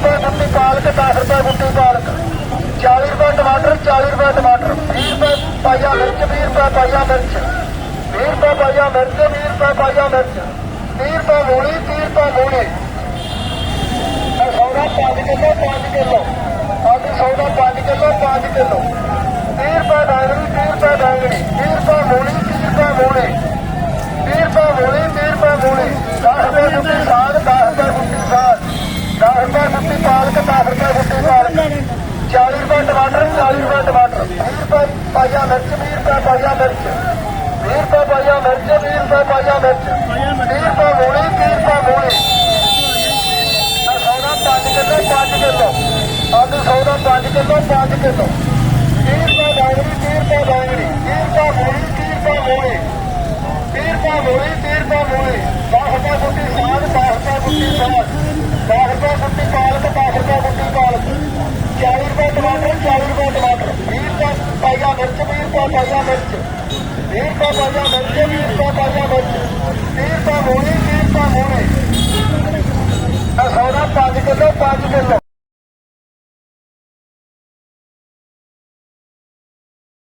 ਰੁਪਏ ਗੁੱਟੀ ਪਾਲਕ 10 ਰੁਪਏ ਗੁੱਟੀ ਪਾਲਕ 40 ਰੁਪਏ ਟਮਾਟਰ 40 ਰੁਪਏ ਟਮਾਟਰ। 20 ਰੁਪਏ ਪਾਈਆ ਮਿਰਚ 20 ਰੁਪਏ ਪਾਈਆ ਮਿਰਚ। 20 ਰੁਪਏ ਪਾਈਆ ਮਿਰਚ 20 ਰੁਪਏ ਪਾਈਆ ਮਿਰਚ। 30 ਰੁਪਏ ਮੂਲੀ 30 ਰੁਪਏ ਮੂਲੀ। ਸੌਦਾ 5 ਕਿਲੋ 5 ਕਿਲੋ। ਆਦੀ ਸੌਦਾ 5 ਕਿਲੋ 5 ਕਿਲੋ 30 ਰੁਪਏ ਡਾਂਗਰੀ 30 ਰੁਪਏ ਡਾਂਗਰੀ 30 ਰੁਪਏ ਮੂਲੀ 30 ਰੁਪਏ ਮੂਲੀ 30 ਰੁਪਏ ਮੂਲੀ 30 ਰੁਪਏ ਮੂਲੀ 10 ਰੁਪਏ ਗੁੱਟੀ ਸਾਗ 10 ਰੁਪਏ ਗੁੱਟੀ ਸਾਗ 10 ਰੁਪਏ ਗੁੱਟੀ ਪਾਲਕ 10 ਰੁਪਏ ਗੁੱਟੀ ਪਾਲਕ 40 ਰੁਪਏ ਟਮਾਟਰ 40 ਰੁਪਏ ਟਮਾਟਰ 20 ਰੁਪਏ ਮਿਰਚ 20 ਰੁਪਏ ਪਾਈਆ ਮਿਰਚ 20 ਰੁਪਏ ਪਾਈਆ ਮਿਰਚ 20 ਰੁਪਏ ਪਾਈਆ ਮਿਰਚ 30 ਰੁਪਏ ਮੂਲੀ 30 ਰੁਪਏ ਮੂਲੀ ਸੌਦਾ 5 ਕਿਲੋ 5 ਕਿਲੋ ਆਲੂ ਸੌਦਾ 5 ਕਿਲੋ 5 ਕਿਲੋ 30 ਰੁਪਏ ਡਾਂਗਰੀ 30 ਰੁਪਏ ਡਾਂਗਰੀ 30 ਰੁਪਏ ਮੂਲੀ 30 ਰੁਪਏ ਮੂਲੀ 30 ਰੁਪਏ ਮੂਲੀ 30 ਰੁਪਏ ਮੂਲੀ 10 ਰੁਪਏ ਗੁੱਟੀ ਸਾਗ 10 ਰੁਪਏ ਗੁੱਟੀ ਸਾਗ 10 ਰੁਪਏ ਗੁੱਟੀ ਪਾਲਕ 10 ਰੁਪਏ ਗੁੱਟੀ ਪਾਲਕ 40 ਰੁਪਏ ਟਮਾਟਰ 40 ਰੁਪਏ ਟਮਾਟਰ 20 ਰੁਪਏ ਪਾਈਆ ਮਿਰਚ 20 ਰੁਪਏ ਪਾਈਆ ਮਿਰਚ 20 ਰੁਪਏ ਪਾਈਆ ਮਿਰਚ 20 ਰੁਪਏ ਪਾਈਆ ਮਿਰਚ